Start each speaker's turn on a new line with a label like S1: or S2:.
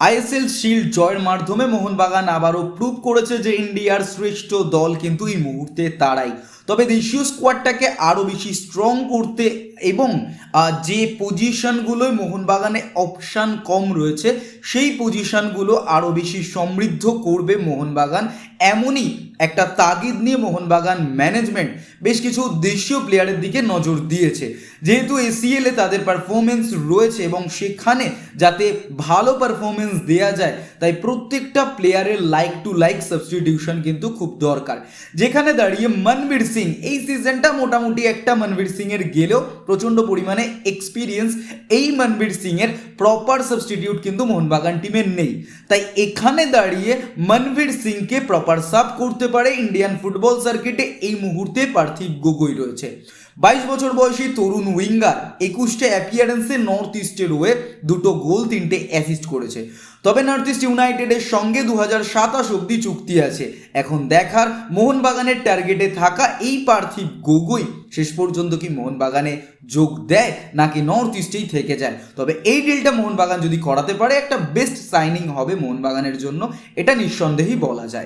S1: ISL shield জয়ের মাধ্যমে মোহনবাগান আবারও প্রুভ করেছে যে ইন্ডিয়ার শ্রেষ্ঠ দল কিন্তু এই মুহূর্তে তারাই। তবে দেশীয় স্কোয়াডটাকে আরও বেশি স্ট্রং করতে এবং যে পজিশনগুলোয় মোহনবাগানে অপশান কম রয়েছে, সেই পজিশনগুলো আরও বেশি সমৃদ্ধ করবে মোহনবাগান। এমনই একটা তাগিদ নিয়ে মোহনবাগান ম্যানেজমেন্ট বেশ কিছু দেশীয় প্লেয়ারের দিকে নজর দিয়েছে। যেহেতু এসিএলে তাদের পারফরমেন্স রয়েছে এবং সেখানে যাতে ভালো পারফরমেন্স দেওয়া যায়, তাই প্রত্যেকটা প্লেয়ারের লাইক টু লাইক সাবস্টিটিউশন কিন্তু খুব দরকার। যেখানে দাঁড়িয়ে মনবীর সিং। এই সিজনটা মোটামুটি একটা মনবীর সিং এর গেলেও প্রচণ্ড পরিমাণে এক্সপিরিয়েন্স এই মনবীর সিং এর প্রপার সাবস্টিটিউট কিন্তু মোহনবাগান টিমের নেই। তাই এখানে দাঁড়িয়ে মনবীর সিংকে প্রপার সাব করতে পারে ইন্ডিয়ান ফুটবল সার্কিটে এই মুহূর্তে পার্থিব গগৈ রয়েছে। বাইশ বছর বয়সী তরুণ উইঙ্গার একুশটা অ্যাপিয়ারেন্সে নর্থ ইস্টের হয়ে দুটো গোল, তিনটে অ্যাসিস্ট করেছে। তবে নর্থ ইস্ট ইউনাইটেডের সঙ্গে দু হাজার সাতাশ অব্দি চুক্তি আছে। এখন দেখার মোহনবাগানের টার্গেটে থাকা এই পার্থিব গগৈ শেষ পর্যন্ত কি মোহনবাগানে যোগ দেয় নাকি নর্থ ইস্টেই থেকে যায়? তবে এই ডিলটা মোহনবাগান যদি করাতে পারে, একটা বেস্ট সাইনিং হবে মোহনবাগানের জন্য, এটা নিঃসন্দেহেই বলা যায়।